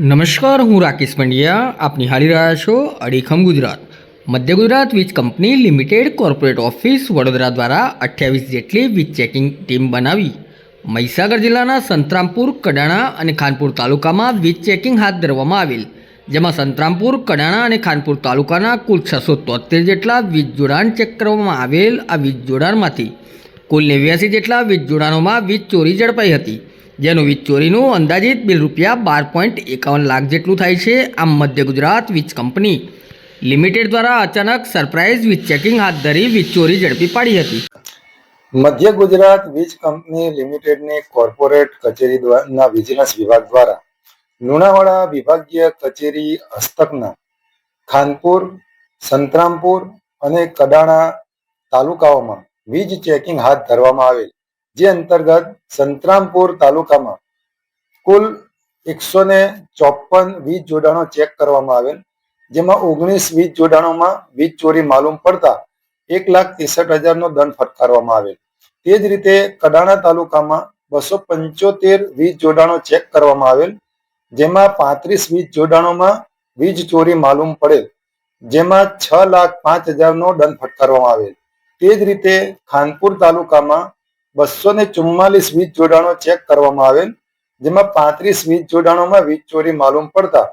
નમસ્કાર, હું રાકેશ પંડ્યા. આપ નિહાળી રહ્યા છો અડીખમ Gujarat. Madhya Gujarat Vij company limited corporate office Vadodara દ્વારા અઠ્યાવીસ જેટલી વીજ ચેકિંગ ટીમ બનાવી. મહીસાગર જિલ્લાના સંતરામપુર, કડાણા અને ખાનપુર તાલુકામાં વીજ ચેકિંગ હાથ ધરવામાં આવેલ. જેમાં સંતરામપુર, કડાણા અને ખાનપુર તાલુકાના કુલ છસો તોતેર જેટલા વીજ જોડાણ ચેક કરવામાં આવેલ આ વીજ જોડાણમાંથી. કુલ નેવ્યાસી જેટલા વીજ જોડાણોમાં વીજ ચોરી ઝડપાઈ હતી. જેનું વીજ ચોરીનું અંદાજિત બિલ રૂપિયા બાર પોઈન્ટ એકાવન લાખ જેટલું થાય છે આમ મધ્ય ગુજરાત વીજ કંપની લિમિટેડ દ્વારા અચાનક સરપ્રાઇઝ વીજ ચેકિંગ હાથ ધરી વીજ ચોરી ઝડપી પાડી હતી. મધ્ય ગુજરાત વીજ કંપની લિમિટેડની કોર્પોરેટ કચેરી દ્વારા બિઝનેસ વિભાગ દ્વારા લુણાવાડા વિભાગીય કચેરી હસ્તકના ખાનપુર, સંતરામપુર અને કડાણા તાલુકાઓમાં વીજ ચેકિંગ હાથ ધરવામાં આવેલ. જે અંતર્ગત સંતરામપુર તાલુકામાં કુલ એકસો ને ચોપન વીજ જોડાણો ચેક કરવામાં આવેલ, જેમાં ઓગણીસ વીજ જોડાણોમાં વીજ ચોરી માલુમ પડતા એક લાખ ત્રેસઠ હજારનો દંડ ફટકારવામાં આવેલ. તે જ રીતે કડાણા તાલુકામાં બસો પંચોતેર વીજ જોડાણો ચેક કરવામાં આવેલ, જેમાં પાંત્રીસ વીજ જોડાણોમાં વીજ ચોરી માલુમ પડેલ, જેમાં છ લાખ પાંચ હજારનો દંડ ફટકારવામાં આવેલ. તે જ રીતે ખાનપુર તાલુકામાં બસો ને ચુમ્માલીસ વીજ જોડાણો ચેક કરવામાં આવેલ, જેમાં પાંત્રીસ વીજ જોડાણોમાં વીજ ચોરી માલુમ પડતા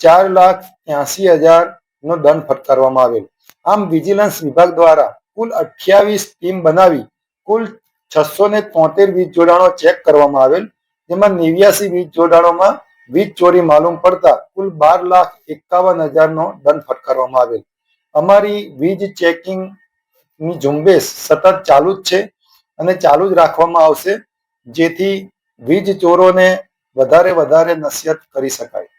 ચાર લાખ ત્યાસી હજાર નો દંડ ફટકારવામાં આવેલ. આમ વિજિલન્સ વિભાગ દ્વારા કુલ અઠ્યાવીસ ટીમ બનાવી કુલ છસો ને તોતેર વીજ જોડાણો ચેક કરવામાં આવેલ, જેમાં નેવ્યાસી વીજ જોડાણોમાં વીજ ચોરી માલુમ પડતા કુલ બાર લાખ એકાવન હજારનો દંડ ફટકારવામાં આવેલ. અમારી વીજ ચેકિંગની ઝુંબેશ સતત ચાલુ જ છે. અને ચાલુ જ રાખવામાં આવશે જેથી વીજ ચોરોને વધારે વધારે નસીહત કરી શકાય.